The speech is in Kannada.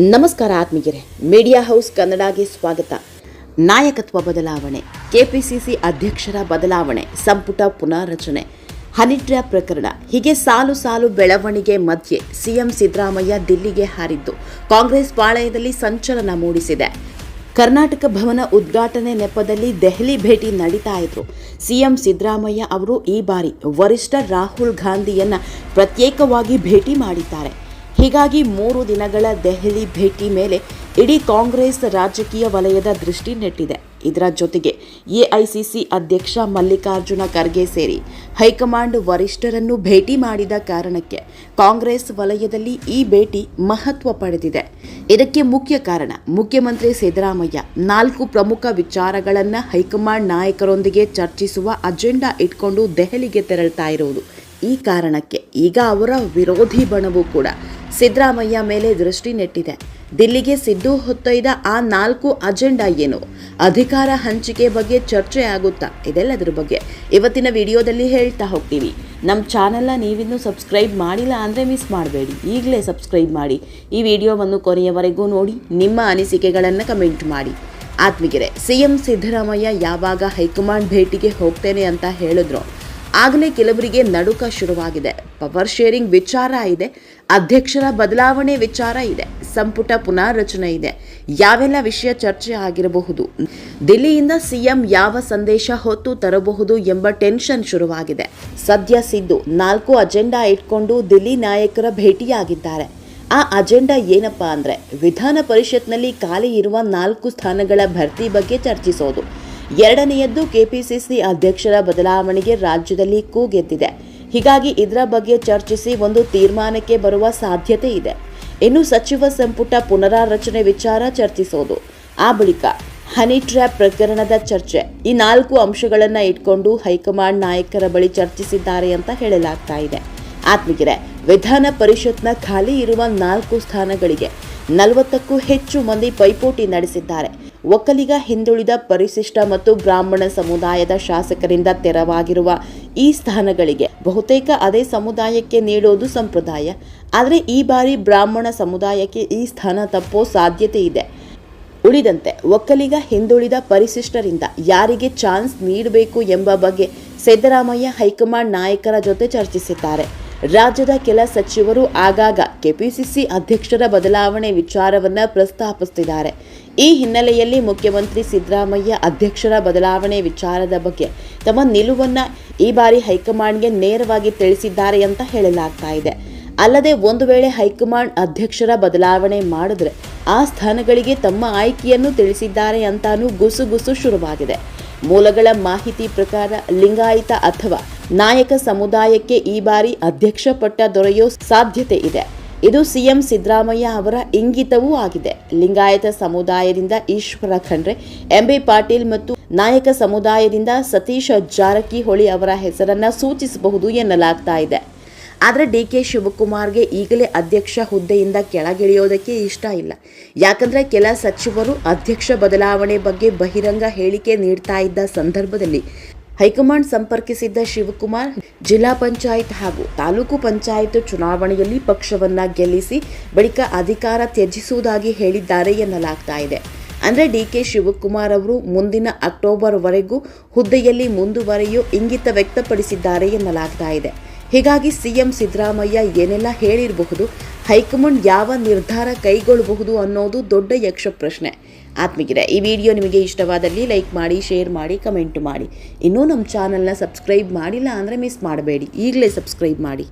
ನಮಸ್ಕಾರ ಆತ್ಮೀಯರೇ ಮೀಡಿಯಾ ಹೌಸ್ ಕನ್ನಡಗೆ ಸ್ವಾಗತ. ನಾಯಕತ್ವ ಬದಲಾವಣೆ, ಕೆಪಿಸಿಸಿ ಅಧ್ಯಕ್ಷರ ಬದಲಾವಣೆ, ಸಂಪುಟ ಪುನಾರಚನೆ ಹನಿ ಪ್ರಕರಣ, ಹೀಗೆ ಸಾಲು ಸಾಲು ಬೆಳವಣಿಗೆ ಮಧ್ಯೆ ಸಿಎಂ ಸಿದ್ದರಾಮಯ್ಯ ದಿಲ್ಲಿಗೆ ಹಾರಿದ್ದು, ಕಾಂಗ್ರೆಸ್ ಪಾಳಯದಲ್ಲಿ ಸಂಚಲನ ಮೂಡಿಸಿದೆ. ಕರ್ನಾಟಕ ಭವನ ಉದ್ಘಾಟನೆ ನೆಪದಲ್ಲಿ ದೆಹಲಿ ಭೇಟಿ ನಡೀತಾ ಇದ್ರು. ಸಿಎಂ ಸಿದ್ದರಾಮಯ್ಯ ಅವರು ಈ ಬಾರಿ ವರಿಷ್ಠ ರಾಹುಲ್ ಗಾಂಧಿಯನ್ನ ಪ್ರತ್ಯೇಕವಾಗಿ ಭೇಟಿ ಮಾಡಿದ್ದಾರೆ. ಹೀಗಾಗಿ ಮೂರು ದಿನಗಳ ದೆಹಲಿ ಭೇಟಿ ಮೇಲೆ ಇಡೀ ಕಾಂಗ್ರೆಸ್ ರಾಜಕೀಯ ವಲಯದ ದೃಷ್ಟಿ ನೆಟ್ಟಿದೆ. ಇದರ ಜೊತೆಗೆ ಎಐಸಿಸಿ ಅಧ್ಯಕ್ಷ ಮಲ್ಲಿಕಾರ್ಜುನ ಖರ್ಗೆ ಸೇರಿ ಹೈಕಮಾಂಡ್ ವರಿಷ್ಠರನ್ನು ಭೇಟಿ ಮಾಡಿದ ಕಾರಣಕ್ಕೆ ಕಾಂಗ್ರೆಸ್ ವಲಯದಲ್ಲಿ ಈ ಭೇಟಿ ಮಹತ್ವ ಪಡೆದಿದೆ. ಇದಕ್ಕೆ ಮುಖ್ಯ ಕಾರಣ ಮುಖ್ಯಮಂತ್ರಿ ಸಿದ್ದರಾಮಯ್ಯ ನಾಲ್ಕು ಪ್ರಮುಖ ವಿಚಾರಗಳನ್ನು ಹೈಕಮಾಂಡ್ ನಾಯಕರೊಂದಿಗೆ ಚರ್ಚಿಸುವ ಅಜೆಂಡಾ ಇಟ್ಕೊಂಡು ದೆಹಲಿಗೆ ತೆರಳ್ತಾ ಇರುವುದು. ಈ ಕಾರಣಕ್ಕೆ ಈಗ ಅವರ ವಿರೋಧಿ ಬಣವು ಕೂಡ ಸಿದ್ದರಾಮಯ್ಯ ಮೇಲೆ ದೃಷ್ಟಿ ನೆಟ್ಟಿದೆ. ದಿಲ್ಲಿಗೆ ಸಿದ್ದು ಹೊತ್ತೊಯ್ದ ಆ ನಾಲ್ಕು ಅಜೆಂಡಾ ಏನು? ಅಧಿಕಾರ ಹಂಚಿಕೆ ಬಗ್ಗೆ ಚರ್ಚೆ ಆಗುತ್ತಾ? ಇದೆಲ್ಲದರ ಬಗ್ಗೆ ಇವತ್ತಿನ ವಿಡಿಯೋದಲ್ಲಿ ಹೇಳ್ತಾ ಹೋಗ್ತೀವಿ. ನಮ್ಮ ಚಾನಲ್ನ ನೀವಿನ್ನೂ ಸಬ್ಸ್ಕ್ರೈಬ್ ಮಾಡಿಲ್ಲ ಅಂದರೆ ಮಿಸ್ ಮಾಡಬೇಡಿ. ಈಗಲೇ ಸಬ್ಸ್ಕ್ರೈಬ್ ಮಾಡಿ. ಈ ವಿಡಿಯೋವನ್ನು ಕೊನೆಯವರೆಗೂ ನೋಡಿ, ನಿಮ್ಮ ಅನಿಸಿಕೆಗಳನ್ನು ಕಮೆಂಟ್ ಮಾಡಿ. ಆತ್ಮಗೆರೆ ಸಿ ಎಂ ಸಿದ್ದರಾಮಯ್ಯ ಯಾವಾಗ ಹೈಕಮಾಂಡ್ ಭೇಟಿಗೆ ಹೋಗ್ತೇನೆ ಅಂತ ಹೇಳಿದ್ರು ಆಗಲೇ ಕೆಲವರಿಗೆ ನಡುಕ ಶುರುವಾಗಿದೆ. ಪವರ್ ಶೇರಿಂಗ್ ವಿಚಾರ ಇದೆ. ಅಧ್ಯಕ್ಷರ ಬದಲಾವಣೆ ವಿಚಾರ ಇದೆ. ಸಂಪುಟ ಪುನಾರಚನೆ ಇದೆ. ಯಾವೆಲ್ಲ ವಿಷಯ ಚರ್ಚೆ ಆಗಿರಬಹುದು? ದಿಲ್ಲಿಯಿಂದ ಸಿಎಂ ಯಾವ ಸಂದೇಶ ಹೊತ್ತು ತರಬಹುದು ಎಂಬ ಟೆನ್ಷನ್ ಶುರುವಾಗಿದೆ. ಸದ್ಯ ಸಿದ್ದು ನಾಲ್ಕು ಅಜೆಂಡಾ ಇಟ್ಕೊಂಡು ದಿಲ್ಲಿ ನಾಯಕರ ಭೇಟಿಯಾಗಿದ್ದಾರೆ. ಆ ಅಜೆಂಡಾ ಏನಪ್ಪಾ ಅಂದರೆ ವಿಧಾನ ಪರಿಷತ್ನಲ್ಲಿ ಖಾಲಿ ಇರುವ ನಾಲ್ಕು ಸ್ಥಾನಗಳ ಭರ್ತಿ ಬಗ್ಗೆ ಚರ್ಚಿಸೋದು. ಎರಡನೆಯದ್ದು ಕೆಪಿಸಿಸಿ ಅಧ್ಯಕ್ಷರ ಬದಲಾವಣೆಗೆ ರಾಜ್ಯದಲ್ಲಿ ಕೂಗೆದ್ದಿದೆ ಹೀಗಾಗಿ ಇದರ ಬಗ್ಗೆ ಚರ್ಚಿಸಿ ಒಂದು ತೀರ್ಮಾನಕ್ಕೆ ಬರುವ ಸಾಧ್ಯತೆ ಇದೆ. ಇನ್ನು ಸಚಿವ ಸಂಪುಟ ಪುನರಾರಚನೆ ವಿಚಾರ ಚರ್ಚಿಸೋದು. ಆ ಬಳಿಕ ಹನಿ ಟ್ರ್ಯಾಪ್ ಪ್ರಕರಣದ ಚರ್ಚೆ. ಈ ನಾಲ್ಕು ಅಂಶಗಳನ್ನು ಇಟ್ಕೊಂಡು ಹೈಕಮಾಂಡ್ ನಾಯಕರ ಬಳಿ ಚರ್ಚಿಸಿದ್ದಾರೆ ಅಂತ ಹೇಳಲಾಗ್ತಾ ಇದೆ. ಆತ್ಮೀಗೆರೆ ವಿಧಾನ ಪರಿಷತ್ನ ಖಾಲಿ ಇರುವ ನಾಲ್ಕು ಸ್ಥಾನಗಳಿಗೆ ನಲವತ್ತಕ್ಕೂ ಹೆಚ್ಚು ಮಂದಿ ಪೈಪೋಟಿ ನಡೆಸಿದ್ದಾರೆ. ಒಕ್ಕಲಿಗ ಹಿಂದುಳಿದ ಪರಿಶಿಷ್ಟ ಮತ್ತು ಬ್ರಾಹ್ಮಣ ಸಮುದಾಯದ ಶಾಸಕರಿಂದ ತೆರವಾಗಿರುವ ಈ ಸ್ಥಾನಗಳಿಗೆ ಬಹುತೇಕ ಅದೇ ಸಮುದಾಯಕ್ಕೆ ನೀಡೋದು ಸಂಪ್ರದಾಯ. ಆದರೆ ಈ ಬಾರಿ ಬ್ರಾಹ್ಮಣ ಸಮುದಾಯಕ್ಕೆ ಈ ಸ್ಥಾನ ತಪ್ಪೋ ಸಾಧ್ಯತೆ ಇದೆ. ಉಳಿದಂತೆ ಒಕ್ಕಲಿಗ ಹಿಂದುಳಿದ ಪರಿಶಿಷ್ಟರಿಂದ ಯಾರಿಗೆ ಚಾನ್ಸ್ ನೀಡಬೇಕು ಎಂಬ ಬಗ್ಗೆ ಸಿದ್ದರಾಮಯ್ಯ ಹೈಕಮಾಂಡ್ ನಾಯಕರ ಜೊತೆ ಚರ್ಚಿಸಿದ್ದಾರೆ. ರಾಜ್ಯದ ಕೆಲ ಸಚಿವರು ಆಗಾಗ ಕೆಪಿಸಿಸಿ ಅಧ್ಯಕ್ಷರ ಬದಲಾವಣೆ ವಿಚಾರವನ್ನು ಪ್ರಸ್ತಾಪಿಸುತ್ತಿದ್ದಾರೆ. ಈ ಹಿನ್ನೆಲೆಯಲ್ಲಿ ಮುಖ್ಯಮಂತ್ರಿ ಸಿದ್ದರಾಮಯ್ಯ ಅಧ್ಯಕ್ಷರ ಬದಲಾವಣೆ ವಿಚಾರದ ಬಗ್ಗೆ ತಮ್ಮ ನಿಲುವನ್ನು ಈ ಬಾರಿ ಹೈಕಮಾಂಡ್ಗೆ ನೇರವಾಗಿ ತಿಳಿಸಿದ್ದಾರೆ ಅಂತ ಹೇಳಲಾಗ್ತಾ ಇದೆ. ಅಲ್ಲದೆ ಒಂದು ವೇಳೆ ಹೈಕಮಾಂಡ್ ಅಧ್ಯಕ್ಷರ ಬದಲಾವಣೆ ಮಾಡಿದ್ರೆ ಆ ಸ್ಥಾನಗಳಿಗೆ ತಮ್ಮ ಆಯ್ಕೆಯನ್ನು ತಿಳಿಸಿದ್ದಾರೆ ಅಂತಾನೂ ಗುಸುಗುಸು ಶುರುವಾಗಿದೆ. ಮೂಲಗಳ ಮಾಹಿತಿ ಪ್ರಕಾರ ಲಿಂಗಾಯತ ಅಥವಾ ನಾಯಕ ಸಮುದಾಯಕ್ಕೆ ಈ ಬಾರಿ ಅಧ್ಯಕ್ಷ ಪಟ್ಟ ದೊರೆಯೋ ಸಾಧ್ಯತೆ ಇದೆ. ಇದು ಸಿಎಂ ಸಿದ್ದರಾಮಯ್ಯ ಅವರ ಇಂಗಿತವೂ ಆಗಿದೆ. ಲಿಂಗಾಯತ ಸಮುದಾಯದಿಂದ ಈಶ್ವರ ಖಂಡ್ರೆ, ಎಂಬಿ ಪಾಟೀಲ್ ಮತ್ತು ನಾಯಕ ಸಮುದಾಯದಿಂದ ಸತೀಶ ಜಾರಕಿಹೊಳಿ ಅವರ ಹೆಸರನ್ನ ಸೂಚಿಸಬಹುದು ಎನ್ನಲಾಗ್ತಾ ಇದೆ. ಆದರೆ ಡಿ ಕೆ ಶಿವಕುಮಾರ್ಗೆ ಈಗಲೇ ಅಧ್ಯಕ್ಷ ಹುದ್ದೆಯಿಂದ ಕೆಳಗಿಳಿಯೋದಕ್ಕೆ ಇಷ್ಟ ಇಲ್ಲ. ಯಾಕಂದರೆ ಕೆಲ ಸಚಿವರು ಅಧ್ಯಕ್ಷ ಬದಲಾವಣೆ ಬಗ್ಗೆ ಬಹಿರಂಗ ಹೇಳಿಕೆ ನೀಡ್ತಾ ಇದ್ದ ಸಂದರ್ಭದಲ್ಲಿ ಹೈಕಮಾಂಡ್ ಸಂಪರ್ಕಿಸಿದ್ದ ಶಿವಕುಮಾರ್ ಜಿಲ್ಲಾ ಪಂಚಾಯತ್ ಹಾಗೂ ತಾಲೂಕು ಪಂಚಾಯತ್ ಚುನಾವಣೆಯಲ್ಲಿ ಪಕ್ಷವನ್ನು ಗೆಲ್ಲಿಸಿ ಬಳಿಕ ಅಧಿಕಾರ ತ್ಯಜಿಸುವುದಾಗಿ ಹೇಳಿದ್ದಾರೆ ಎನ್ನಲಾಗ್ತಾ ಇದೆ. ಅಂದರೆ ಡಿ ಕೆ ಶಿವಕುಮಾರ್ ಅವರು ಮುಂದಿನ ಅಕ್ಟೋಬರ್ವರೆಗೂ ಹುದ್ದೆಯಲ್ಲಿ ಮುಂದುವರೆಯೋ ಇಂಗಿತ ವ್ಯಕ್ತಪಡಿಸಿದ್ದಾರೆ ಎನ್ನಲಾಗ್ತಾ ಇದೆ. ಹೀಗಾಗಿ ಸಿಎಂ ಸಿದ್ದರಾಮಯ್ಯ ಏನೆಲ್ಲ ಹೇಳಿರಬಹುದು, ಹೈಕಮಾಂಡ್ ಯಾವ ನಿರ್ಧಾರ ಕೈಗೊಳ್ಳಬಹುದು ಅನ್ನೋದು ದೊಡ್ಡ ಯಕ್ಷ ಪ್ರಶ್ನೆ. ಆತ್ಮೀಗಿದೆ ಈ ವಿಡಿಯೋ ನಿಮಗೆ ಇಷ್ಟವಾದಲ್ಲಿ ಲೈಕ್ ಮಾಡಿ, ಶೇರ್ ಮಾಡಿ, ಕಮೆಂಟ್ ಮಾಡಿ. ಇನ್ನೂ ನಮ್ಮ ಚಾನಲ್ನ ಸಬ್ಸ್ಕ್ರೈಬ್ ಮಾಡಿಲ್ಲ ಅಂದರೆ ಮಿಸ್ ಮಾಡಬೇಡಿ. ಈಗಲೇ ಸಬ್ಸ್ಕ್ರೈಬ್ ಮಾಡಿ.